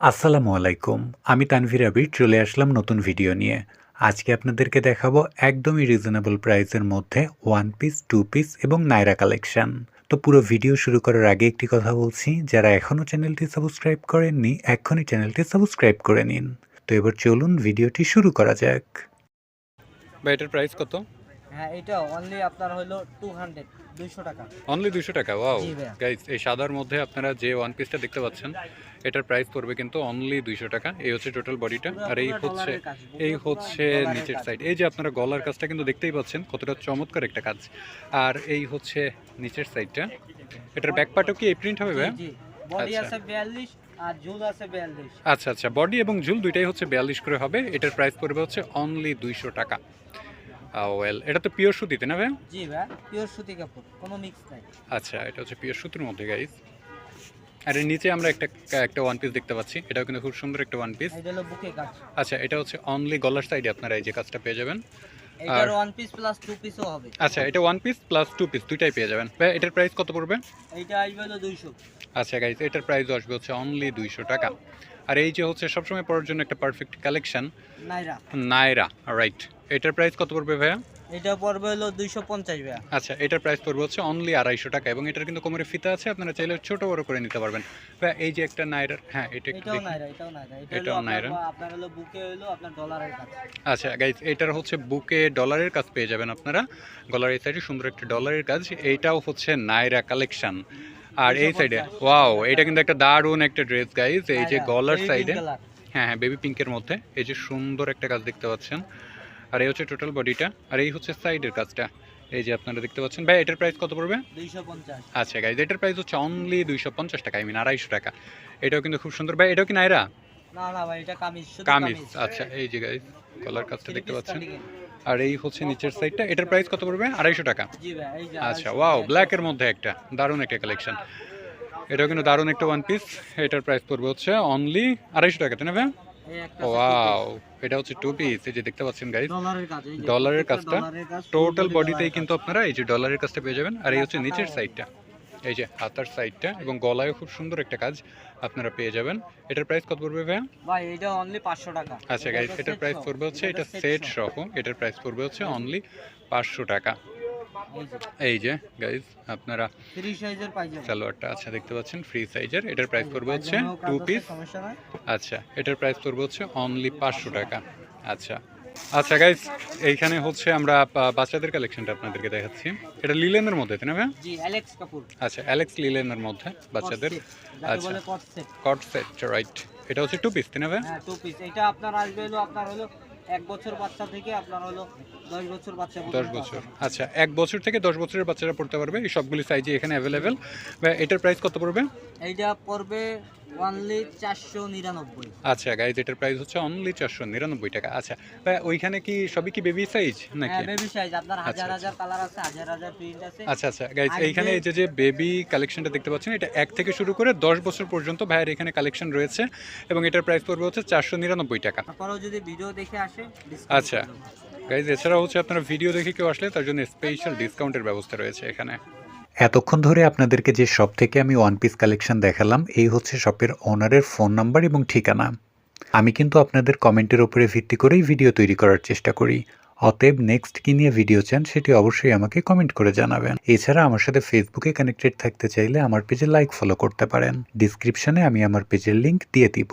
আসসালামু আলাইকুম, আমি তানভীর আবির, চলে আসলাম নতুন ভিডিও নিয়ে। আজকে আপনাদেরকে দেখাবো একদমই রিজনেবল প্রাইসের মধ্যে ওয়ান পিস টু পিস এবং নাইরা কালেকশন তো পুরো ভিডিও শুরু করার আগে একটি কথা বলছি, যারা এখনও চ্যানেলটি সাবস্ক্রাইব করেননি, এখনই চ্যানেলটি সাবস্ক্রাইব করে নিন। তো এবার চলুন ভিডিওটি শুরু করা যাক। বা এটার প্রাইস কত? হ্যাঁ এটা অনলি আপনার হলো হান্ড্রেড দুইশো টাকা। অনলি দুশো টাকা ওয়াও গাইস এই সাদার মধ্যে আপনারা যে ওয়ান পিসটা দেখতে পাচ্ছেন এটার প্রাইস পড়বে কিন্তু অনলি দুইশো টাকা। এই হচ্ছে টোটাল বডিটা আর এই হচ্ছে এই হচ্ছে নিচের সাইড এই যে আপনারা গলার কাজটা কিন্তু দেখতেই পাচ্ছেন কতটা চমৎকার একটা কাজ। আর এই হচ্ছে নিচের সাইডটা এটার ব্যাক পার্টও কি এই প্রিন্ট হবে ভাই বডি আচ্ছা। আছে বিয়াল্লিশ আর ঝুল আছে বিয়াল্লিশ। আচ্ছা আচ্ছা। বডি এবং ঝুল দুইটাই হচ্ছে বিয়াল্লিশ করে হবে। এটার প্রাইস পড়বে হচ্ছে অনলি দুইশো টাকা। ওয়েল এটা তো পিওর সুতিতে না ভাই? জি ভাই পিওর সুতি কাপড় কোনো মিক্স নাই। আচ্ছা এটা হচ্ছে পিওর সুতির মধ্যে গাইস আর এর নিচে আমরা একটা একটা ওয়ান পিস দেখতে পাচ্ছি। এটাও কিন্তু খুব সুন্দর একটা ওয়ান পিস এটা হলো বুকে কাজ। আচ্ছা এটা হচ্ছে অনলি গলার সাইডে আপনারা এই যে কাজটা পেয়ে যাবেন। এটার ওয়ান পিস প্লাস টু পিসও হবে। আচ্ছা এটা one piece plus two piece দুইটাই পেয়ে যাবেন। ভাই এটার প্রাইস কত পড়বে? এইটা আসবে হলো দুইশো। আচ্ছা গাইস এটার প্রাইস আসবে হচ্ছে অনলি দুইশো টাকা। আর এই যে হচ্ছে সবসময় পরার জন্য একটা পারফেক্ট কালেকশন নাইরা। রাইট এটার প্রাইস কত পড়বে ভাইয়া? এটা পড়বে হলো দুইশো পঞ্চাশ ভাইয়া। আচ্ছা এটার প্রাইস পড়বে হচ্ছে অনলি আড়াইশো টাকা এবং এটার কিন্তু কোমরে ফিতা আছে আপনারা চাইলে ছোট বড় করে নিতে পারবেন। ভাইয়া এই যে একটা নায়রার হ্যাঁ এটা একটু এটাও দেখি। নাইরা এটাও নাইরা। এটা এটাও নাইরা। আপনার হলো বুকে হলো আপনার ডলারের কাজ। আচ্ছা গাইজ এটার হচ্ছে বুকে ডলারের কাজ পেয়ে যাবেন আপনারা। গলার এই সাইডে সুন্দর একটা ডলারের কাজ। এইটাও হচ্ছে নাইরা কালেকশন আর এই সাইডে ওয়াও এটা কিন্তু একটা দারুণ একটা ড্রেস গাইজ এই যে গলার সাইডে হ্যাঁ হ্যাঁ বেবি পিঙ্কের মধ্যে। এই যে সুন্দর একটা কাজ দেখতে পাচ্ছেন। আর এই হচ্ছে টোটাল বডিটা আর এই হচ্ছে সাইডের কাজটা। এই যে আপনারা দেখতে পাচ্ছেন। ভাই এটার প্রাইস কত পড়বে? আচ্ছা গাইজ এটার প্রাইস হচ্ছে অনলি দুইশো পঞ্চাশ টাকা। আই মিন আড়াইশো টাকা। এটাও কিন্তু খুব সুন্দর। ভাই এটাও কি নাইরা না না ভাই এটা কামিজ শুধু কামিজ আচ্ছা এই যে গাইজ গলার কাজটা দেখতে পাচ্ছেন। আর এই হচ্ছে নিচের সাইডটা এটার প্রাইস কত পড়বে? আড়াইশো টাকা। আচ্ছা ওয়াও ব্ল্যাকের মধ্যে একটা দারুণ একটা কালেকশন এটাও কিন্তু দারুণ একটা ওয়ান পিস এটার প্রাইস পড়বে হচ্ছে অনলি আড়াইশো টাকা তাই না ভাই? এই একটা আছে ওয়াও এটা হচ্ছে টু পিস এই যে দেখতে পাচ্ছেন ডলারের কাজটা টোটাল বডিতেই কিন্তু আপনারা এই যে ডলারের কাজটা পেয়ে যাবেন। আর এই হচ্ছে নিচের সাইডটা এই যে হাতার সাইডটা এবং গলায়ও খুব সুন্দর একটা কাজ। আপনারা পেয়ে যাবেন। এটার প্রাইস কত পড়বে ভাইয়া? ভাই এটা অনলি 500 টাকা। আচ্ছা হচ্ছে এটার প্রাইস। পড়বে হচ্ছে এটা সেট সহ। এটার প্রাইস পড়বে হচ্ছে অনলি পাঁচশো টাকা। এই যে। গাইজ আপনারা ফ্রি সাইজের সালোয়ারটা আচ্ছা দেখতে পাচ্ছেন ফ্রি সাইজের এটার প্রাইস এই পড়বে হচ্ছে টু পিস আচ্ছা এটার প্রাইস পড়বে হচ্ছে অনলি পাঁচশো টাকা। আচ্ছা আচ্ছা গাইজ এইখানে হচ্ছে আমরা বাচ্চাদের কালেকশনটা আপনাদেরকে দেখাচ্ছি। এটা লিলেনের মধ্যে তাই না ভাইয়া? জি অ্যালেক্স কাপুর আচ্ছা অ্যালেক্স লিলেনের মধ্যে বাচ্চাদের। আচ্ছা। কট সেট রাইট এটা হচ্ছে টু পিস তাই না? হ্যাঁ টু পিস এটা আপনার আসবে হলো আপনার হলো এক বছর বাচ্চা থেকে আপনার হলো দশ বছর বাচ্চা দশ বছর। আচ্ছা এক বছর থেকে দশ বছরের বাচ্চারা পড়তে পারবে। এই সবগুলি সাইজে এখানে অ্যাভেলেবেল এটার প্রাইস কত পড়বে? এইটা পড়বে অনলি চারশো নিরানব্বই। আচ্ছা গাইজ এটার প্রাইস হচ্ছে অনলি চারশো নিরানব্বই টাকা। আচ্ছা ওইখানে কি সবই কি বেবি সাইজ নাকি? হ্যাঁ বেবি সাইজ আপনার হাজার আচ্ছা, হাজার কালার আছে হাজার হাজার প্রিন্ট আছে। আচ্ছা আচ্ছা গাইজ এইখানে এই যে বেবি কালেকশনটা দেখতে পাচ্ছেন এটা এক থেকে শুরু করে দশ বছর পর্যন্ত ভাইয়ের এখানে কালেকশন রয়েছে এবং এটার প্রাইস পড়বে হচ্ছে চারশো নিরানব্বই টাকা। তারপরেও যদি ভিডিও দেখে আসে আচ্ছা। গাইজ এছাড়া হচ্ছে আপনারা ভিডিও দেখে কেউ আসলে তার জন্য স্পেশাল ডিসকাউন্টের ব্যবস্থা রয়েছে এখানে। এতক্ষণ ধরে আপনাদেরকে যে শপ থেকে আমি ওয়ান পিস কালেকশন দেখালাম, এই হচ্ছে শপের ওনারের ফোন নাম্বার এবং ঠিকানা। আমি কিন্তু আপনাদের কমেন্টের উপরে ভিত্তি করেই ভিডিও তৈরি করার চেষ্টা করি। অতএব নেক্সট কী নিয়ে ভিডিও চান, সেটি অবশ্যই আমাকে কমেন্ট করে জানাবেন। এছাড়া আমার সাথে ফেসবুকে কানেক্টেড থাকতে চাইলে আমার পেজে লাইক ফলো করতে পারেন। ডিসক্রিপশানে আমি আমার পেজের লিঙ্ক দিয়ে দিব।